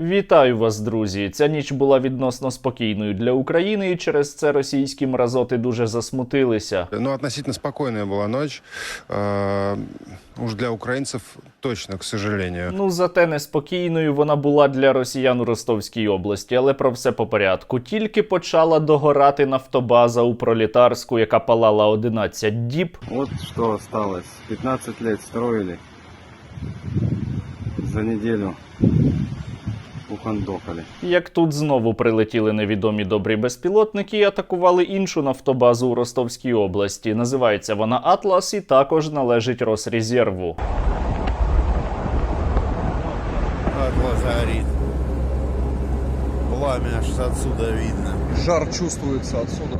Вітаю вас, друзі! Ця ніч була відносно спокійною для України, і через це російські мразоти дуже засмутилися. Ну, относительно спокойная была ночь. Э, Уж для украинцев точно, к сожалению. Ну, зате неспокійною вона була для росіян у Ростовській області, але про все по порядку. Тільки почала догорати нафтобаза у пролітарську, яка палала 11 діб. Вот что осталось. 15 лет строили. За неделю ухандокали. Як тут знову прилетіли невідомі добрі безпілотники і атакували іншу нафтобазу у Ростовській області. Називається вона Атлас і також належить Росрезерву. Атлас горит. Пламя аж отсюда видно. Жар чувствується отсюда.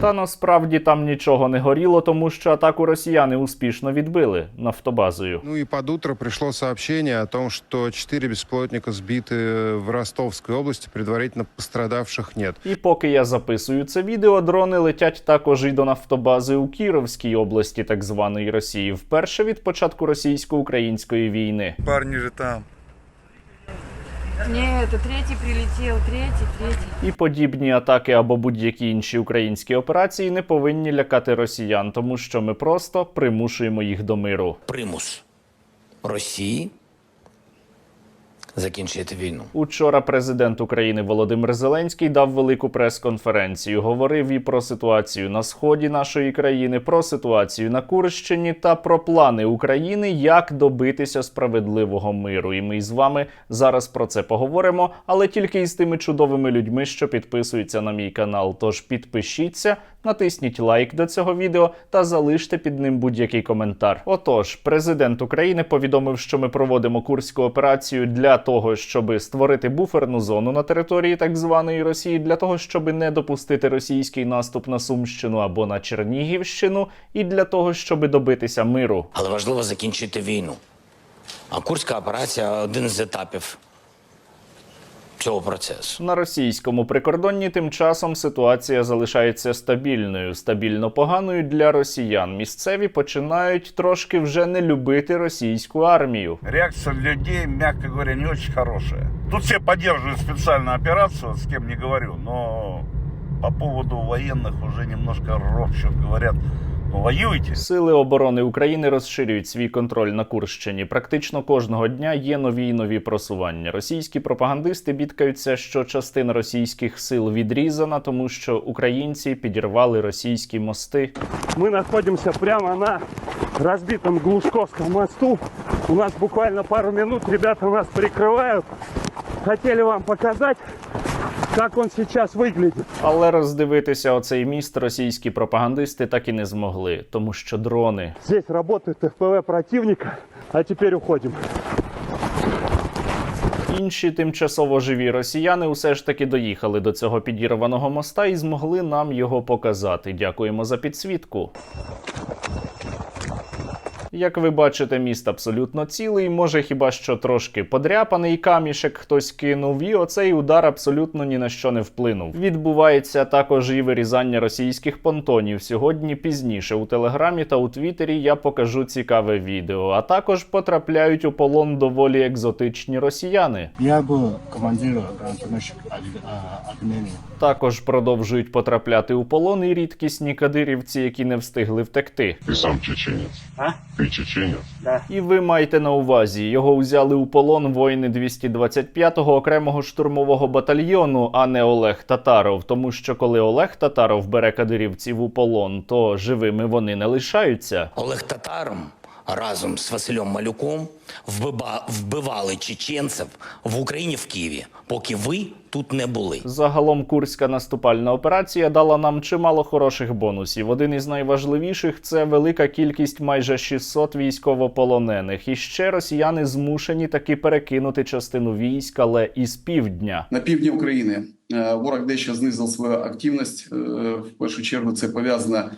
Та насправді там нічого не горіло, тому що атаку росіяни успішно відбили нафтобазою. Ну и под утро пришло сообщение о том, что четыре беспилотника сбиты в Ростовской области, предварительно пострадавших нет. І поки я записую це відео, дрони летять також і до нафтобази у Кіровській області, так званої Росії, вперше від початку російсько-української війни. Парни же там. Нет, это третий прилетел, третій, третий. І подібні атаки або будь-які інші українські операції не повинні лякати росіян, тому що ми просто примушуємо їх до миру. примус Росії закінчити війну. Учора президент України Володимир Зеленський дав велику прес-конференцію. Говорив і про ситуацію на сході нашої країни, про ситуацію на Курщині та про плани України, як добитися справедливого миру. І ми з вами зараз про це поговоримо, але тільки із тими чудовими людьми, що підписуються на мій канал. Тож підпишіться, натисніть лайк до цього відео та залиште під ним будь-який коментар. Отож, президент України повідомив, що ми проводимо курську операцію для того, щоб створити буферну зону на території так званої Росії, для того, щоб не допустити російський наступ на Сумщину або на Чернігівщину, і для того, щоб добитися миру. Але важливо закінчити війну. А Курська операція один з етапів цього процесу. На російському прикордонні тим часом ситуація залишається стабільною, стабільно поганою для росіян. Місцеві починають трошки вже не любити російську армію. Реакция людей, мягко говоря, не очень хорошая. Тут все поддерживают специальную операцию, с кем не говорю, но по поводу военных уже немножко ропщут, говорят, ну воюйте. Сили оборони України розширюють свій контроль на Курщині. Практично кожного дня є нові й нові просування. Російські пропагандисти бідкаються, що частина російських сил відрізана, тому що українці підірвали російські мости. Мы находимся прямо на разбитом Глушковском мосту. У нас буквально пару минут ребята нас прикрывают. Хотели вам показать, как он сейчас выглядит. Але роздивитися оцей міст російські пропагандисти так і не змогли, тому що дрони. Здесь работает ФПВ противника. А теперь уходим. Інші тимчасово живі росіяни усе ж таки доїхали до цього підірваного моста і змогли нам його показати. Дякуємо за підсвітку. Як ви бачите, міст абсолютно цілий, може хіба що трошки подряпаний камішек хтось кинув, і оцей удар абсолютно ні на що не вплинув. Відбувається також і вирізання російських понтонів. Сьогодні пізніше у телеграмі та у Твіттері я покажу цікаве відео. А також потрапляють у полон доволі екзотичні росіяни. Я был командиром гранатометчик Також продовжують потрапляти у полон і рідкісні кадирівці, які не встигли втекти. Ты сам чеченец. А? Ты чеченец? І ви маєте на увазі, його узяли у полон воїни 225-го окремого штурмового батальйону, а не Олег Татаров. Тому що коли Олег Татаров бере кадирівців у полон, то живими вони не лишаються. Олег Татаром разом з Василем Малюком вбива- вбивали чеченців в Україні в Києві, поки ви тут не були. Загалом курська наступальна операція дала нам чимало хороших бонусів. Один із найважливіших це велика кількість майже 600 військовополонених. І ще росіяни змушені таки перекинути частину військ, але із півдня. На півдні України е, ворог дещо знизив свою активність. Е, В першу чергу це пов'язано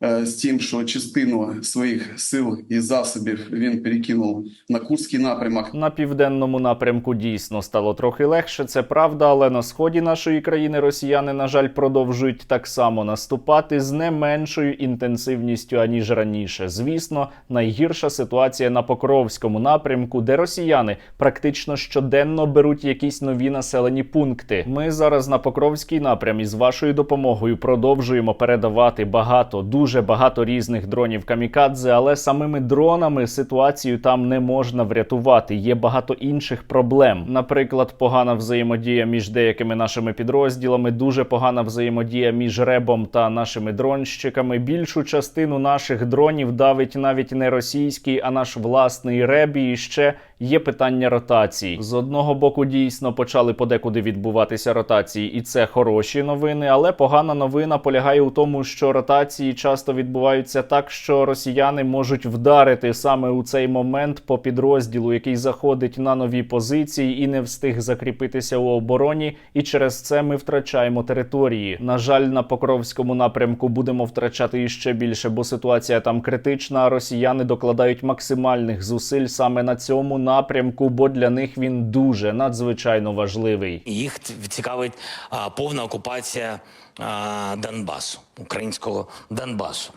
з тим, що частину своїх сил і засобів він перекинув на Курський напрямок. На південному напрямку дійсно стало трохи легше, це правда, але на сході нашої країни росіяни, на жаль, продовжують так само наступати з не меншою інтенсивністю аніж раніше. Звісно, найгірша ситуація на Покровському напрямку, де росіяни практично щоденно беруть якісь нові населені пункти. Ми зараз на Покровський напрям із вашою допомогою продовжуємо передавати багато, дуже багато різних дронів камікадзе, але самими дронами ситуацію там не можна врятувати. Є багато інших проблем. Наприклад, погана взаємодія між деякими нашими підрозділами, дуже погана взаємодія між ребом та нашими дронщиками. Більшу частину наших дронів давить навіть не російський, а наш власний реб. І ще є питання ротацій. З одного боку, дійсно почали подекуди відбуватися ротації, і це хороші новини. Але погана новина полягає у тому, що ротації часто відбуваються так, що росіяни можуть вдарити саме у цей момент по підрозділу, який заходить на нові позиції і не встиг закріпитися у обороні. І через це ми втрачаємо території. На жаль, на Покровському напрямку будемо втрачати іще більше, бо ситуація там критична. Росіяни докладають максимальних зусиль саме на цьому напрямку, бо для них він дуже надзвичайно важливий. Їх цікавить а, повна окупація а, Донбасу, українського Донбасу.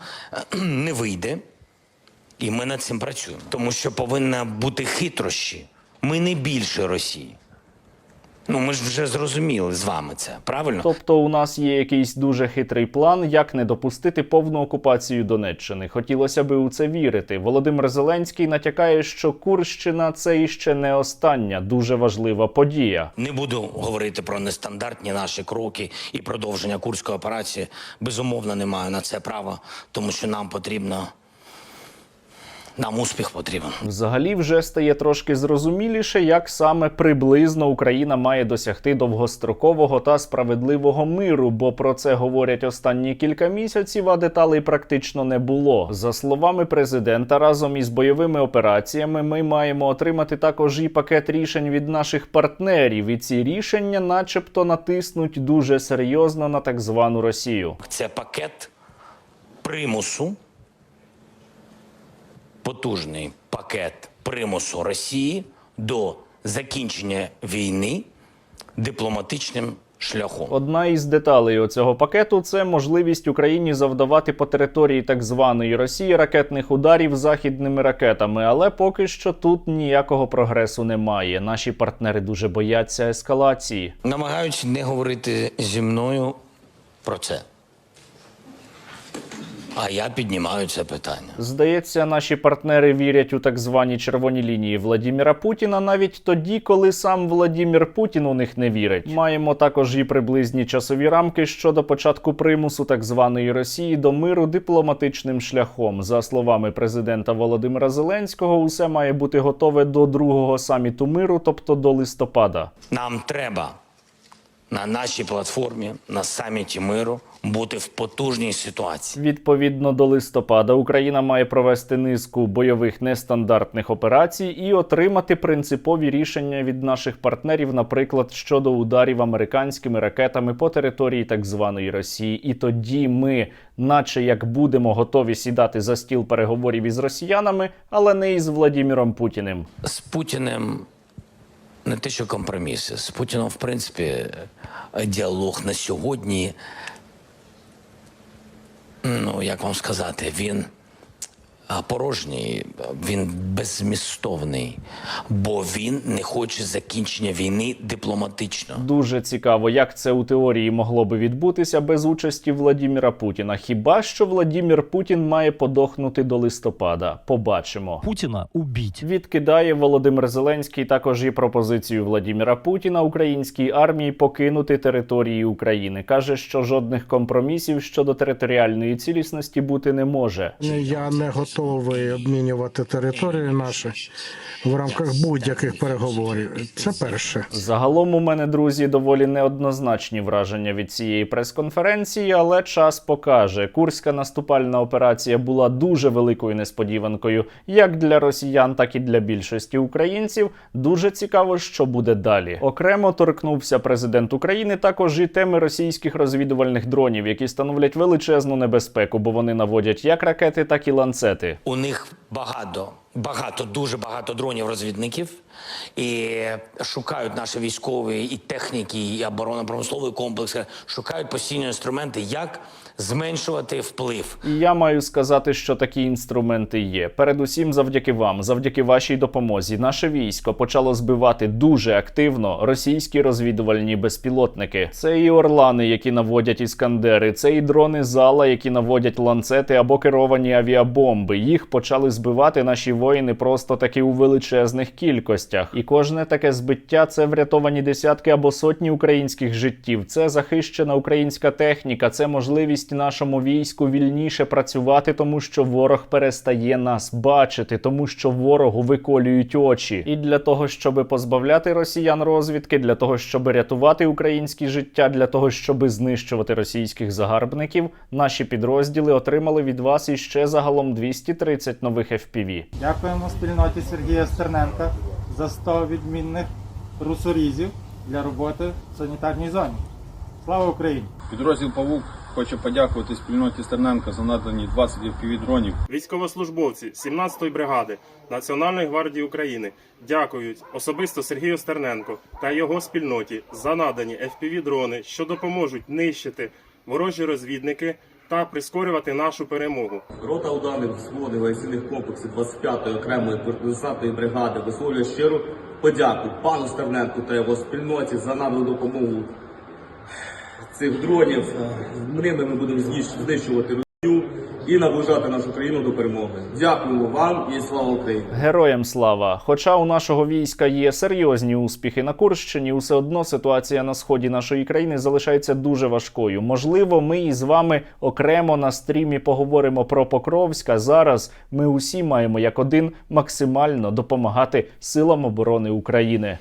Не вийде, і ми над цим працюємо. Тому що повинна бути хитрощі. Ми не більше Росії. Ну, ми ж вже зрозуміли з вами це, правильно? Тобто, у нас є якийсь дуже хитрий план, як не допустити повну окупацію Донеччини. Хотілося би у це вірити. Володимир Зеленський натякає, що Курщина це іще не остання дуже важлива подія. Не буду говорити про нестандартні наші кроки і продовження курської операції. Безумовно, не маю на це права, тому що нам потрібно. Нам успіх потрібен. Взагалі вже стає трошки зрозуміліше, як саме приблизно Україна має досягти довгострокового та справедливого миру, бо про це говорять останні кілька місяців, а деталей практично не було. За словами президента, разом із бойовими операціями ми маємо отримати також і пакет рішень від наших партнерів, і ці рішення, начебто, натиснуть дуже серйозно на так звану Росію. Це пакет примусу, потужний пакет примусу Росії до закінчення війни дипломатичним шляхом. Одна із деталей оцього пакету це можливість Україні завдавати по території так званої Росії ракетних ударів західними ракетами, але поки що тут ніякого прогресу немає. Наші партнери дуже бояться ескалації. Намагаються не говорити зі мною про це. А я піднімаю це питання. Здається, наші партнери вірять у так звані червоні лінії Владіміра Путіна навіть тоді, коли сам Владімір Путін у них не вірить. Маємо також і приблизні часові рамки щодо початку примусу так званої Росії до миру дипломатичним шляхом. За словами президента Володимира Зеленського, усе має бути готове до другого саміту миру, тобто до листопада. Нам треба на нашій платформі, на саміті миру, бути в потужній ситуації. Відповідно до листопада Україна має провести низку бойових нестандартних операцій і отримати принципові рішення від наших партнерів, наприклад, щодо ударів американськими ракетами по території так званої Росії. І тоді ми, наче як будемо готові сідати за стіл переговорів із росіянами, але не із Владіміром Путіним. З Путіним не те, що компроміси. З Путіном, в принципі, діалог на сьогодні. Ну, як вам сказати, він порожній, він беззмістовний, бо він не хоче закінчення війни дипломатично. Дуже цікаво, як це у теорії могло би відбутися без участі Владіміра Путіна. Хіба що Владімір Путін має подохнути до листопада? Побачимо. Путина убить. Відкидає Володимир Зеленський також і пропозицію Владіміра Путіна українській армії покинути території України. каже, що жодних компромісів щодо територіальної цілісності бути не може. Я не готовий готовий обмінювати території наші в рамках будь-яких переговорів. Це перше. Загалом у мене, друзі, доволі неоднозначні враження від цієї прес-конференції, але час покаже. Курська наступальна операція була дуже великою несподіванкою, як для росіян, так і для більшості українців. Дуже цікаво, що буде далі. Окремо торкнувся президент України також і теми російських розвідувальних дронів, які становлять величезну небезпеку, бо вони наводять як ракети, так і ланцети. У них багато, багато, дуже багато дронів-розвідників. І шукають наші військові і техніки, і оборонно-промисловий комплекс, шукають постійні інструменти, як зменшувати вплив. Я маю сказати, що такі інструменти є. Передусім, завдяки вам, завдяки вашій допомозі, наше військо почало збивати дуже активно російські розвідувальні безпілотники. Це і орлани, які наводять іскандери, це і дрони зала, які наводять ланцети або керовані авіабомби. Їх почали збивати наші воїни просто таки у величезних кількостях. І кожне таке збиття це врятовані десятки або сотні українських життів. Це захищена українська техніка, це можливість нашому війську вільніше працювати, тому що ворог перестає нас бачити, тому що ворогу виколюють очі. І для того, щоб позбавляти росіян розвідки, для того, щоб рятувати українські життя, для того, щоб знищувати російських загарбників, наші підрозділи отримали від вас іще загалом 230 нових FPV. Дякуємо спільноті Сергія Стерненка за 100 відмінних русорізів для роботи в санітарній зоні. Слава Україні! Підрозділ Павук хоче подякувати спільноті Стерненка за надані 20 FPV-дронів. Військовослужбовці 17-ї бригади Національної гвардії України дякують особисто Сергію Стерненко та його спільноті за надані FPV-дрони, що допоможуть нищити ворожі розвідники та прискорювати нашу перемогу. Рота ударних взводів воєнних комплексів 25-ї окремої десантної бригади висловлює щиру подяку пану Стерненку та його спільноті за надану допомогу цих дронів. Ними ми будемо знищувати Росію і наближати нашу країну до перемоги. Дякуємо вам і слава Україні! Героям слава! Хоча у нашого війська є серйозні успіхи на Курщині, усе одно ситуація на сході нашої країни залишається дуже важкою. Можливо, ми із вами окремо на стрімі поговоримо про Покровськ. а Зараз ми усі маємо як один максимально допомагати силам оборони України.